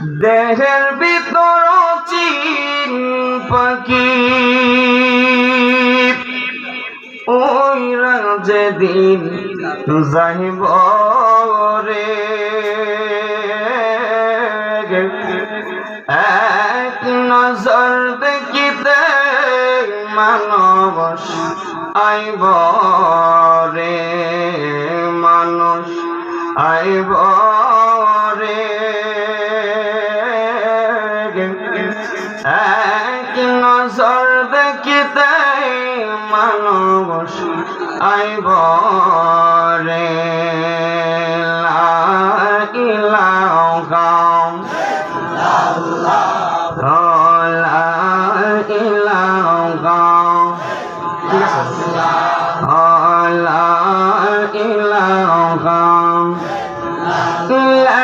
দেহের ভিতর চিন পাখি। ওই যেদিন যাইব রে। এক নজর দেখিতে মানুষ আইব রে মানুষ আইব মানুষ আইব রে লা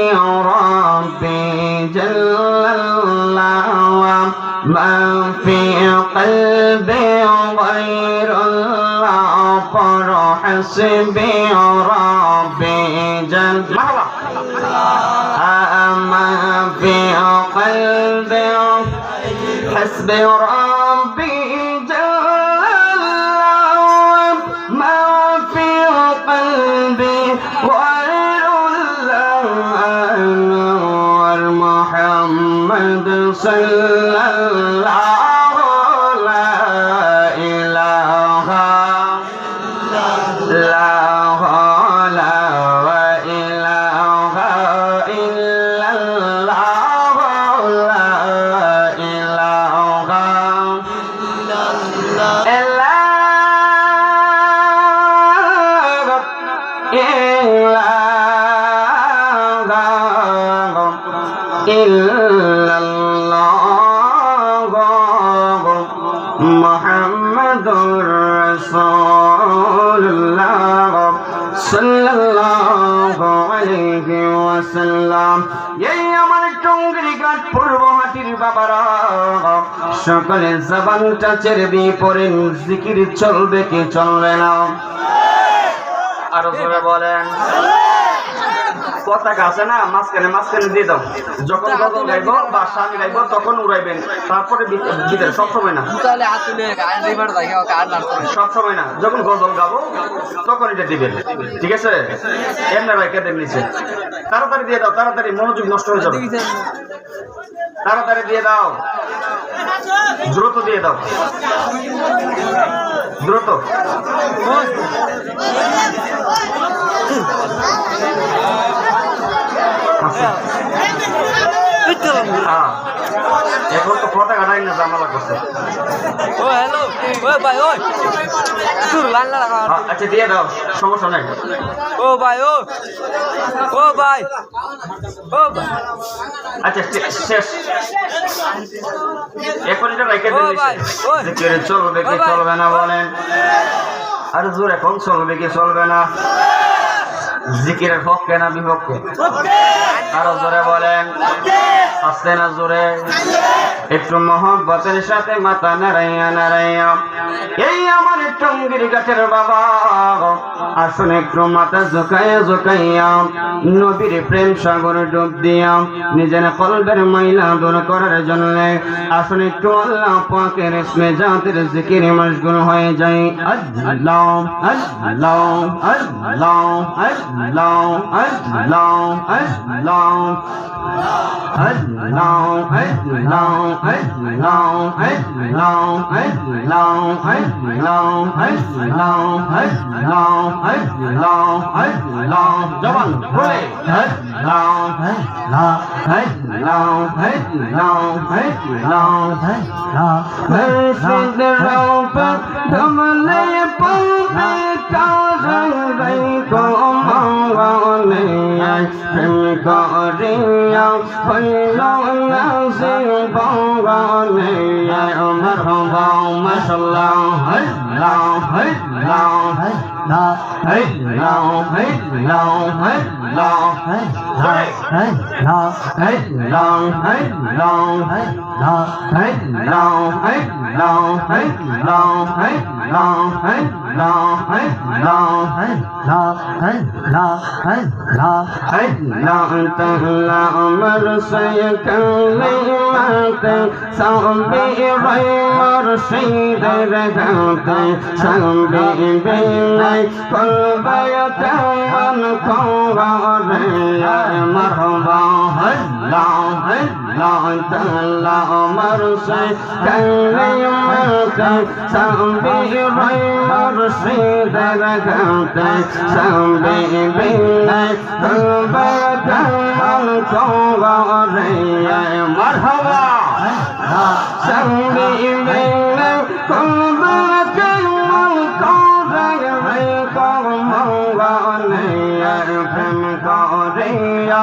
ما في قلبي غير الله پر حسبي ربي جل. ما في قلبي حسبي ربي সাল্লাল্লাহ মোহাম্মদুর রাসূলুল্লাহ সাল্লাল্লাহু আলাইহি ওয়াসাল্লাম। এই আমার টঙ্গরি ঘাট পূর্ব বাবারা, সকলে জবানটা ছেড়ে দিয়ে পড়েন, জিকির চলবে কি চলবে না। আরও জোরে বলেন। পতাকা আছে না মাঝখানে মাঝখানে দিয়ে দাও। যখন গজল গাইব বা স্বামী গাইব তখন উড়াইবেন। তারপরে ভিতরে সবসময় না। সবসময় না। যখন গজল গাবো তখন এটা দিবেন। ঠিক আছে? এমনি ভাই কেটে নিচে তাড়াতাড়ি দিয়ে দাও তাড়াতাড়ি মনোযোগ নষ্ট হয়ে যাবে। তাড়াতাড়ি দিয়ে দাও। দ্রুত দিয়ে দাও। দ্রুত। আচ্ছা। হ্যাঁ এখন তো পতাকা নাই না জামালা করছে। ও হ্যালো। ও ভাই ওই তোর লাল লাল লাগা হ্যাঁ, আচ্ছা দিয়ে দাও সমস্যা নাই। ও ভাই ও। ও ভাই। ও ভাই। আচ্ছা শে- শেষ। এখন এটা রেখে ও দিন ভাই, ওই। যে কে চলবে কি চলবে না বলেন। আরে জোর এখন চলবে কি চলবে না? জিকিরের পক্ষে না বিপক্ষে আরও জোরে বলেন। আসতে না জোরে। একটু মহব্বতের সাথে মাথা নারাইয়া নারাইয়া এই আমার টঙ্গির গাছের বাবা, আসুন একটু মাথা ঝুঁকাইয়া ঝুঁকাইয়া, নবীর প্রেম সাগর ডুব দিয়া, নিজের কলবের মাইলা দূর করার জন্য, আসুন একটু আল্লাহ পাকের ইসমে জাতের জিকিরে মশগুল হয়ে যায় আল্লাহ আল্লাহ আল্লাহ আল্লাহ আল্লাহ আল্লাহ আল্লাহ আল্লাহ ấy lòng ấy lòng ấy lòng ấy lòng ấy lòng ấy lòng ấy lòng ấy lòng cho bằng pray ấy lòng ấy lòng ấy lòng ấy lòng ấy lòng ấy lòng ấy xin the help them lay upon me cao rằng đây có mong vào này thành có riêng nhau phải lo lâu hết lâu hết lâu hết long, hey, long, hey, long, hey, long, hey, long, hey, long, hey, long, hey, long, hey, long, hey, long, hey, long, hey, long, hey, long, hey, long, hey, long, tala amar sayakan nimate sambi rai mar shidar gante sambi binai kulbayatan kongam مرحبا سمي بين قلبي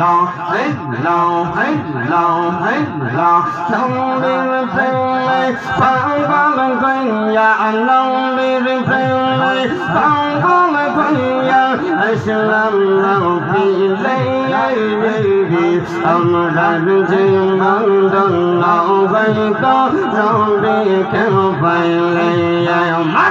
lo ấy lo ấy lo ấy lo. Nông đi lên phèn này phang có lên quanh nhà nông đi lên phèn này phang có lên quanh nhà ai sẽ làm nào thì lấy ai về thì ông ra đứng trên nắng đường nào vậy có nông đi kéo phải lấy ai mãi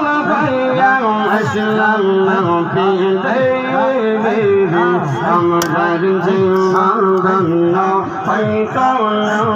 I'm a